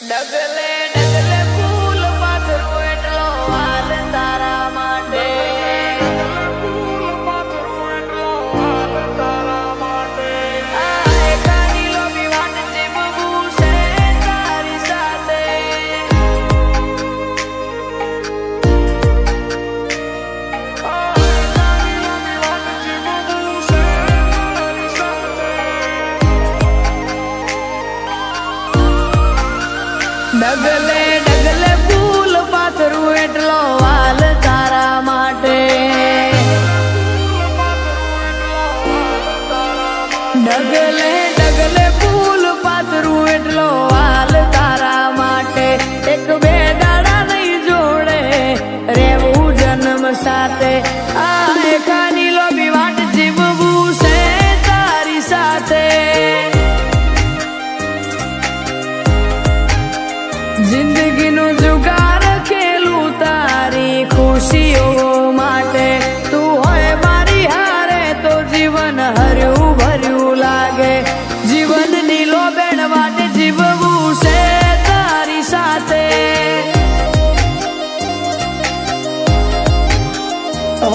Neverland, Neverland. પાથરું એટલો હાલ ખુશીઓ માટે તું હોય મારી હારે તો જીવન હર્યું ભર્યું લાગે. જીવનની બેન માટે જીવવું છે તારી સાથે.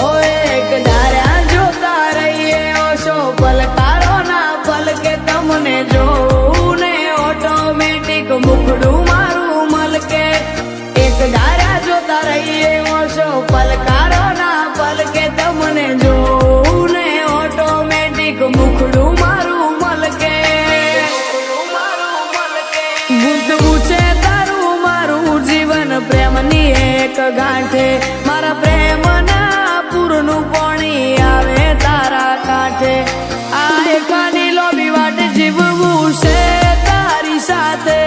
હોય એક ધાર્યા જોતા રહીએ ઓછો પલકારો ના પલકે તમને જોઉં એક ગાંઠે મારા પ્રેમના પૂરનું પાણી આવે તારા કાંઠે. આ એકાની લોબી વાટ જીવવું છે તારી સાથે.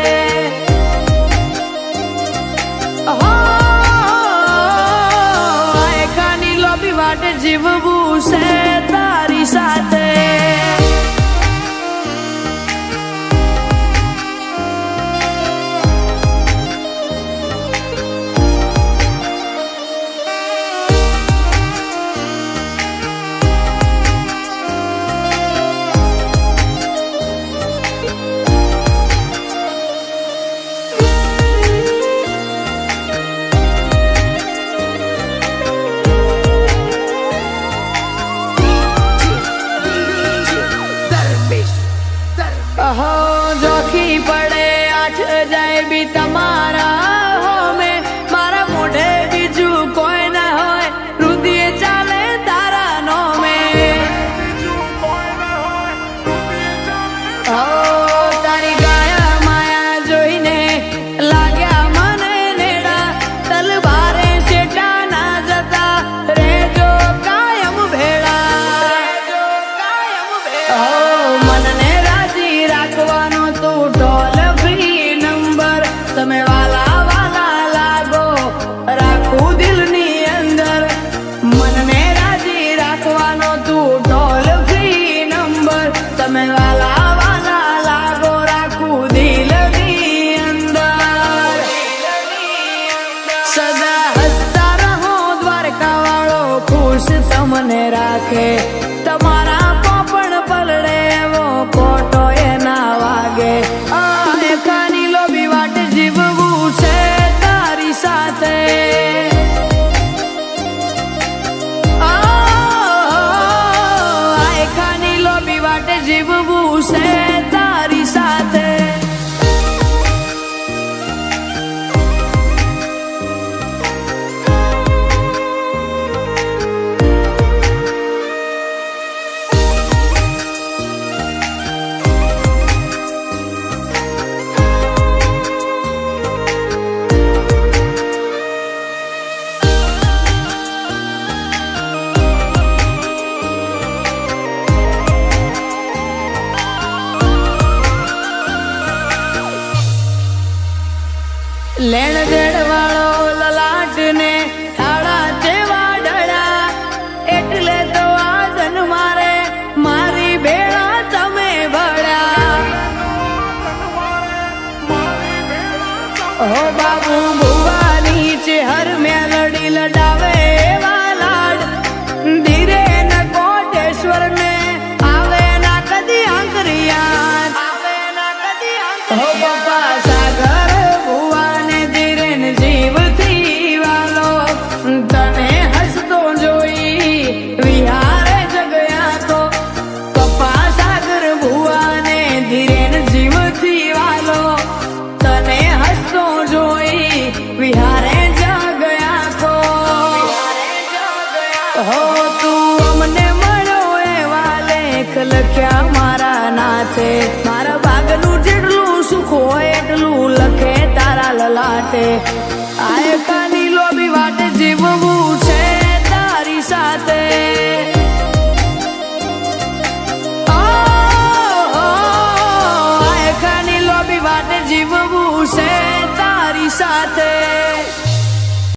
જીવવું જોખી પડે આઠ જાય બી તમારા તમે વાલા વાલા અંદર. સદા હસતા દ્વારકા વાળો ખુશ તમને રાખે. તમારા જીવવું લેણ દેણ વાળો લલાટ ને થાળા જેવા ડળા એટલે તો આજન મારે મારી ભેળા તમે ભળ્યા હો બાબુ ભુવાની વાટે આયકાની લોબી વાટે જીવવું છે તારી સાથે. આ આયકાની લોબી વાટે જીવવું છે તારી સાથે.